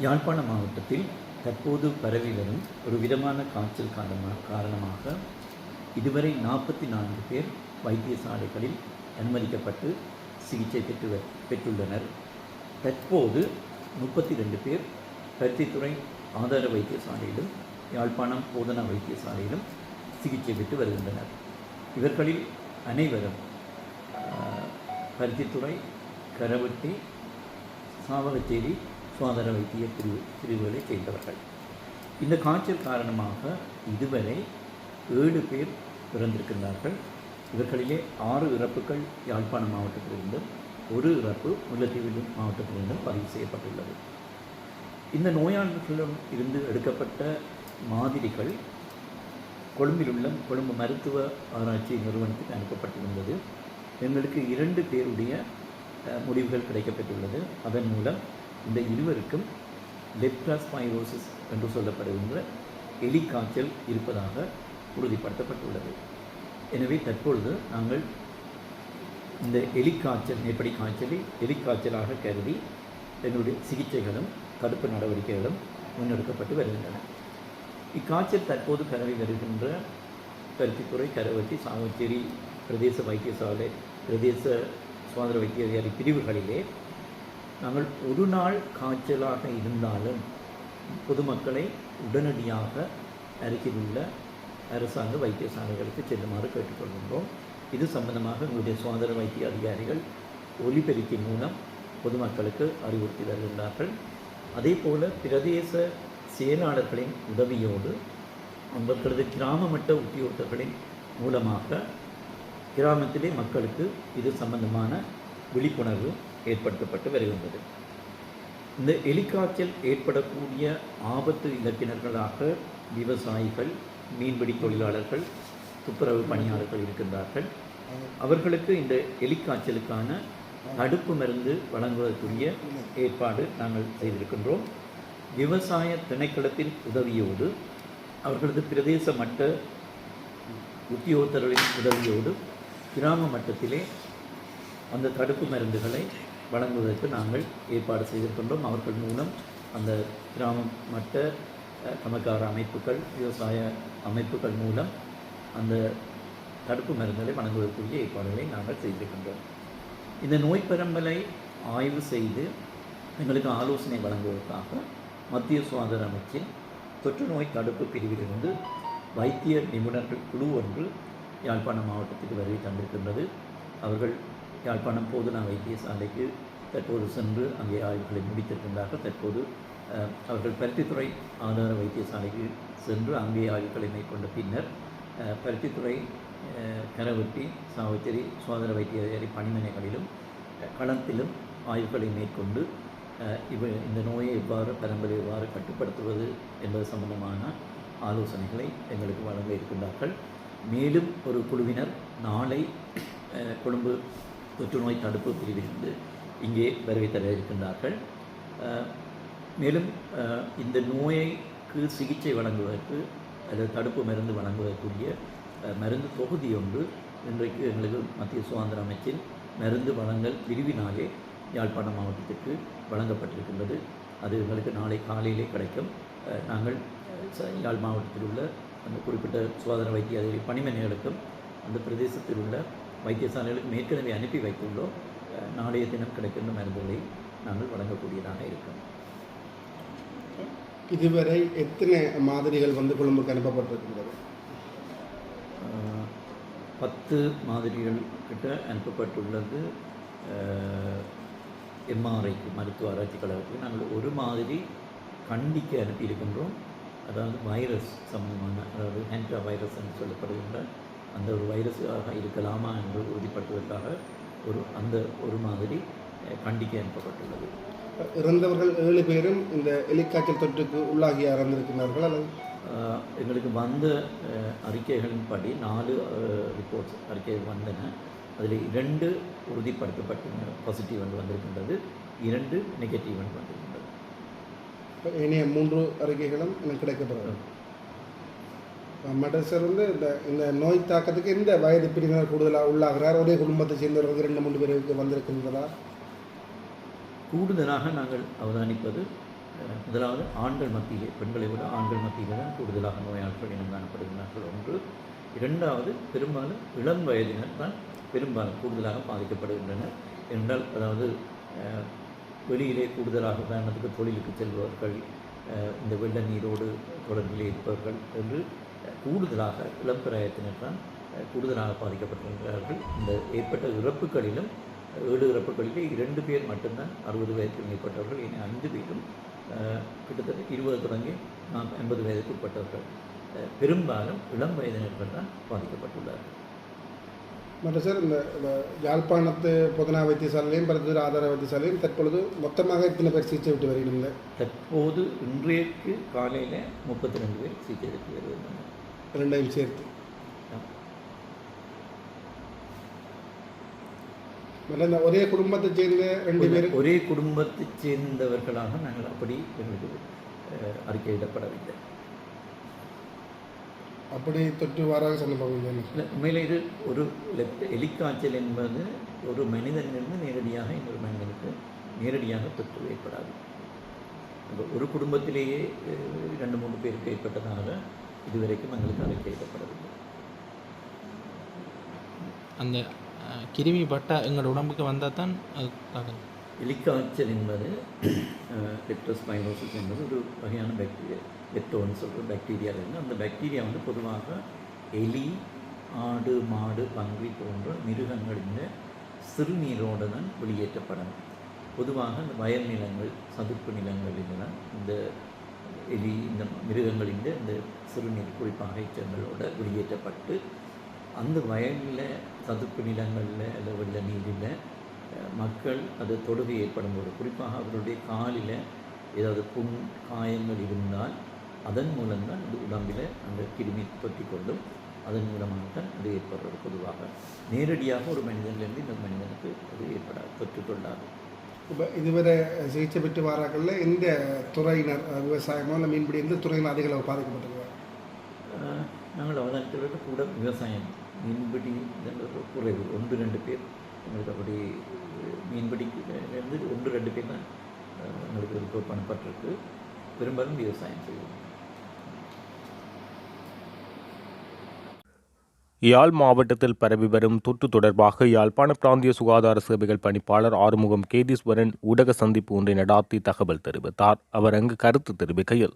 யாழ்ப்பாண மாவட்டத்தில் தற்போது பரவி வரும் ஒரு விதமான காய்ச்சல் காரணமாக காரணமாக இதுவரை நாற்பத்தி நான்கு பேர் வைத்தியசாலைகளில் அனுமதிக்கப்பட்டு சிகிச்சை பெற்று வ- பெற்றுள்ளனர். தற்போது முப்பத்தி ரெண்டு பேர் பருத்தித்துறை ஆதார வைத்தியசாலையிலும் யாழ்ப்பாணம் போதனா வைத்தியசாலையிலும் சிகிச்சை பெற்று வருகின்றனர். இவர்களில் அனைவரும் பருத்தித்துறை கரவட்டி சாவகச்சேரி சுகாதார வைத்திய பிரிவு பிரிவுகளைச் சேர்ந்தவர்கள் இந்த காய்ச்சல் காரணமாக இதுவரை ஏழு பேர் இறந்திருக்கின்றார்கள். இவர்களிலே ஆறு இறப்புகள் யாழ்ப்பாணம் மாவட்டத்திலிருந்தும் ஒரு இறப்பு முல்லைத்தீவு மாவட்டத்திலிருந்தும் பதிவு செய்யப்பட்டுள்ளது. இந்த நோயாளர்களிடம் இருந்து எடுக்கப்பட்ட மாதிரிகள் கொழும்பில் உள்ள கொழும்பு மருத்துவ ஆராய்ச்சி நிறுவனத்துக்கு அனுப்பப்பட்டிருந்தது. எங்களுக்கு இரண்டு பேருடைய முடிவுகள் கிடைக்கப்பட்டுள்ளது அதன் மூலம் இந்த இருவருக்கும் லெப்டாஸ்பைரோசிஸ் என்று சொல்லப்படுகின்ற எலி காய்ச்சல் இருப்பதாக உறுதிப்படுத்தப்பட்டுள்ளது. எனவே தற்பொழுது நாங்கள் இந்த எலிக்காய்ச்சல் மேற்படி காய்ச்சலை எலிக்காய்ச்சலாக கருதி எங்களுடைய சிகிச்சைகளும் தடுப்பு நடவடிக்கைகளும் முன்னெடுக்கப்பட்டு வருகின்றன. இக்காய்ச்சல் தற்போது பரவி வருகின்ற பருத்தித்துறை கரவத்தி சாமச்சேரி பிரதேச வைத்தியசாலை பிரதேச சுதந்திர வைத்திய அதிகாரி பிரிவுகளிலே நாங்கள் ஒரு நாள் காய்ச்சலாக இருந்தாலும் பொதுமக்களை உடனடியாக அருகில் உள்ள அரசாங்க வைத்தியசாலைகளுக்கு செல்லுமாறு கேட்டுக்கொள்கின்றோம். இது சம்பந்தமாக எங்களுடைய சுகாதார வைத்திய அதிகாரிகள் ஒலிபெருக்கி மூலம் பொதுமக்களுக்கு அறிவுறுத்தி வருகின்றார்கள். அதே போல் பிரதேச செயலாளர்களின் உதவியோடு அவர்களது கிராம மட்ட உத்தியோகர்களின் மூலமாக கிராமத்திலே மக்களுக்கு இது சம்பந்தமான விழிப்புணர்வு ஏற்படுத்தப்பட்டு வருகின்றது. இந்த எலிக்காய்ச்சல் ஏற்படக்கூடிய ஆபத்து இலக்கினர்களாக விவசாயிகள் மீன்பிடி தொழிலாளர்கள் துப்புரவு பணியாளர்கள் இருக்கின்றார்கள். அவர்களுக்கு இந்த எலிக்காய்ச்சலுக்கான தடுப்பு மருந்து வழங்குவதற்குரிய ஏற்பாடு நாங்கள் செய்திருக்கின்றோம். விவசாய திணைக்களத்தின் உதவியோடு அவர்களது பிரதேச மட்ட உத்தியோகத்தர்களின் உதவியோடு கிராம மட்டத்திலே அந்த தடுப்பு மருந்துகளை வழங்குவதற்கு நாங்கள் ஏற்பாடு செய்திருக்கின்றோம். அவர்கள் மூலம் அந்த கிராம மட்ட அஹ், கமக்கார அமைப்புகள் விவசாய அமைப்புகள் மூலம் அந்த தடுப்பு மருந்துகளை வழங்குவதற்குரிய ஏற்பாடுகளை நாங்கள் செய்திருக்கின்றோம். இந்த நோய் பரம்பலை ஆய்வு செய்து எங்களுக்கு ஆலோசனை வழங்குவதற்காக மத்திய சுகாதார அமைச்சின் தொற்று நோய் தடுப்பு பிரிவிலிருந்து வைத்திய நிபுணர்கள் குழு ஒன்று யாழ்ப்பாணம் மாவட்டத்துக்கு வருகை தந்திருக்கின்றது. அவர்கள் யாழ்ப்பாணம் போதனா வைத்தியசாலைக்கு தற்போது சென்று அங்கே ஆய்வுகளை முடித்திருக்கின்றார்கள் தற்போது அவர்கள் பருத்தித்துறை ஆதார வைத்தியசாலைக்கு சென்று அங்கே ஆய்வுகளை மேற்கொண்ட பின்னர் பருத்தித்துறை அஹ், கரவெட்டி சாவித்திரி சுகாதார வைத்திய பணிமனைகளிலும் களத்திலும் ஆய்வுகளை மேற்கொண்டு இவ இந்த நோயை எவ்வாறு பரம்பரை எவ்வாறு கட்டுப்படுத்துவது என்பது சம்பந்தமான ஆலோசனைகளை எங்களுக்கு வழங்க இருக்கின்றார்கள். மேலும் ஒரு குழுவினர் நாளை கொழும்பு தொற்றுநோய் தடுப்பு பிரிவிலிருந்து இங்கே வருகை தர இருக்கின்றார்கள் மேலும் இந்த நோய்க்கு சிகிச்சை வழங்குவதற்கு அல்லது தடுப்பு மருந்து வழங்குவதற்குரிய மருந்து தொகுதி ஒன்று இன்றைக்கு எங்களுக்கு மத்திய சுகாதார அமைச்சின் மருந்து வழங்கல் பிரிவினாலே யாழ்ப்பாணம் மாவட்டத்திற்கு வழங்கப்பட்டிருக்கின்றது. அது எங்களுக்கு நாளை காலையிலே கிடைக்கும். நாங்கள் ச- யாழ் மாவட்டத்தில் உள்ள அந்த குறிப்பிட்ட சுகாதார வைத்திய அதிகாரி பணிமனைகளுக்கும் அந்த பிரதேசத்தில் உள்ள வைத்தியசாலைகளுக்கும் ஏற்கனவே அனுப்பி வைத்துள்ளோம். நாளைய தினம் கிடைக்கின்ற மருந்துகளை நாங்கள் வழங்கக்கூடியதாக இருக்கும். இதுவரை எத்தனை மாதிரிகள் வந்து கொழும்புக்கு அனுப்பப்பட்டிருக்கின்றது? பத்து மாதிரிகள் கிட்ட அனுப்பப்பட்டுள்ளது. எம்ஆர்ஐக்கு மருத்துவ ஆராய்ச்சி கழகத்துக்கு நாங்கள் ஒரு மாதிரி கண்டிக்க அனுப்பியிருக்கின்றோம். அதாவது வைரஸ் சம்பந்தமான அதாவது ஹென்டா வைரஸ் என்று சொல்லப்படுகின்ற அந்த ஒரு வைரஸாக இருக்கலாமா என்று உறுதிப்படுத்துவதற்காக ஒரு அந்த ஒரு மாதிரி கண்டிக்க அனுப்பப்பட்டுள்ளது. இறந்தவர்கள் ஏழு பேரும் இந்த எலிக்காய்ச்சல் தொற்றுக்கு உள்ளாகி இறந்திருக்கிறார்கள் அல்லது? எங்களுக்கு வந்த அஹ், அறிக்கைகளின்படி நாலு ரிப்போர்ட்ஸ் அறிக்கைகள் வந்தன. அதில் இரண்டு உறுதிப்படுத்தப்பட்ட பாசிட்டிவ் வந்து வந்திருக்கின்றது. இரண்டு நெகட்டிவ் வந்து வந்திருக்கின்றது. இனிய மூன்று அறிக்கைகளும் எனக்கு கிடைக்கப்பெறும். மடசர் வந்து இந்த இந்த நோய் தாக்கத்துக்கு இந்த வயது பிரிவினர் கூடுதலாக உள்ளாகிறார்? ஒரே குடும்பத்தை சேர்ந்தவர்கள் ரெண்டு மூன்று பேருக்கு வந்திருக்கின்றதா? கூடுதலாக நாங்கள் அவதானிப்பது முதலாவது ஆண்கள் மத்தியிலே பெண்களை விட ஆண்கள் மத்தியிலே தான் கூடுதலாக நோயாளர்கள் இனம் காணப்படுகிறார்கள் ஒன்று. இரண்டாவது பெரும்பாலும் இளம் வயதினர் தான் பெரும்பாலும் கூடுதலாக பாதிக்கப்படுகின்றனர். என்றால் அதாவது வெளியிலே கூடுதலாக உதாரணத்துக்கு தொழிலுக்கு செல்பவர்கள் இந்த வெள்ள நீரோடு தொடர்பிலே இருப்பவர்கள் என்று கூடுதலாக இளம் பிராயத்தினர் தான் கூடுதலாக பாதிக்கப்பட்டிருக்கிறார்கள். இந்த ஏற்பட்ட இறப்புகளிலும் ஏழு இறப்புகளிலே இரண்டு பேர் மட்டும்தான் அறுபது வயதுக்கு மேற்பட்டவர்கள். இனி அஞ்சு பேரும் கிட்டத்தட்ட இருபது தொடங்கி நாம் ஐம்பது வயதுக்கு உட்பட்டவர்கள் பெரும்பாலும் இளம் வயதினர்கள் தான் பாதிக்கப்பட்டுள்ளார்கள். மற்ற சார் இந்த யாழ்ப்பாணத்து பொதுனா வைத்தியசாலையும் பருத்தூர் ஆதார வைத்தியசாலையும் தற்பொழுது மொத்தமாக இத்தனை பேர் சிகிச்சை விட்டு வருகிறீங்க தற்போது இன்றைக்கு காலையில் முப்பத்தி ரெண்டு பேர் சிகிச்சை எடுத்து வருகின்றனர். ரெண்டையும் சேர்த்து. இந்த ஒரே குடும்பத்தைச் சேர்ந்த ரெண்டு பேர்? ஒரே குடும்பத்தைச் சேர்ந்தவர்களாக நாங்கள் அப்படி எங்களுக்கு அறிக்கையிடப்படவில்லை. அப்படி தொற்று வாராக சந்தர்ப்பம் இல்லை உண்மையில் இது ஒரு எலிக்காய்ச்சல் என்பது ஒரு மனிதனிலிருந்து நேரடியாக இன்னொரு மனிதனுக்கு நேரடியாக தொற்று ஏற்படாது. ஒரு குடும்பத்திலேயே ரெண்டு மூணு பேருக்கு ஏற்பட்டதாக இதுவரைக்கும் எங்களுக்கு அறிக்கையிடப்படவில்லை அந்த அஹ், கிருமி பட்டா எங்களோட உடம்புக்கு வந்தால் தான் அது எலிக்காய்ச்சல் என்பது லெப்டோஸ்பைனோசிஸ் என்பது ஒரு வகையான பாக்டீரியா லெப்டோன்னு சொல்கிற பாக்டீரியா இருந்து அந்த பாக்டீரியா வந்து பொதுவாக எலி ஆடு மாடு பன்றி போன்ற மிருகங்களின் சிறுநீரோடு தான் வெளியேற்றப்படும் பொதுவாக இந்த வயல் நிலங்கள் சதுப்பு நிலங்களில் தான் இந்த எலி இந்த மிருகங்களின் இந்த சிறுநீர் குறிப்பாக எச்சங்களோட வெளியேற்றப்பட்டு அந்த வயலில் சதுப்பு நிலங்களில் அல்ல வெள்ள நீரில் மக்கள் அது தொடுகை ஏற்படும் போது குறிப்பாக அவருடைய காலில் ஏதாவது புண் காயங்கள் இருந்தால் அதன் மூலம்தான் அது உடம்பில் அந்த கிருமி தொற்றிக் கொள்ளும் அதன் மூலமாகத்தான் அது ஏற்படுறது பொதுவாக. நேரடியாக ஒரு மனிதனிலிருந்து இன்னொரு மனிதனுக்கு அது ஏற்படாது தொற்றுக் கொள்ளாது இப்போ இதுவரை சிகிச்சை பெற்று வாராக்களில் எந்த துறையினர் விவசாயமோ இல்லை மீன்பிடி எந்த துறையினர் அதிக அளவு பாதிக்கப்பட்டிருக்கிறார்? நாங்கள் அவதானித்தவர்கள் கூட விவசாயம் மீன்பிடி குறைவு ஒன்று ரெண்டு பேர். மற்றபடி மீன்பிடிக்கிறது ஒன்று ரெண்டு பேர் தான் எங்களுக்கு ரிப்போர்ட் பண்ணப்பட்டிருக்கு. பெரும்பாலும் விவசாயம் செய்வோம். யாழ் மாவட்டத்தில் பரவி வரும் தொற்று தொடர்பாக யாழ்ப்பாண பிராந்திய சுகாதார சேவைகள் பணிப்பாளர் ஆறுமுகம் கேதீஸ்வரன் ஊடக சந்திப்பு ஒன்றை நடாத்தி தகவல் தெரிவித்தார். அவர் அங்கு கருத்து தெரிவிக்கையில்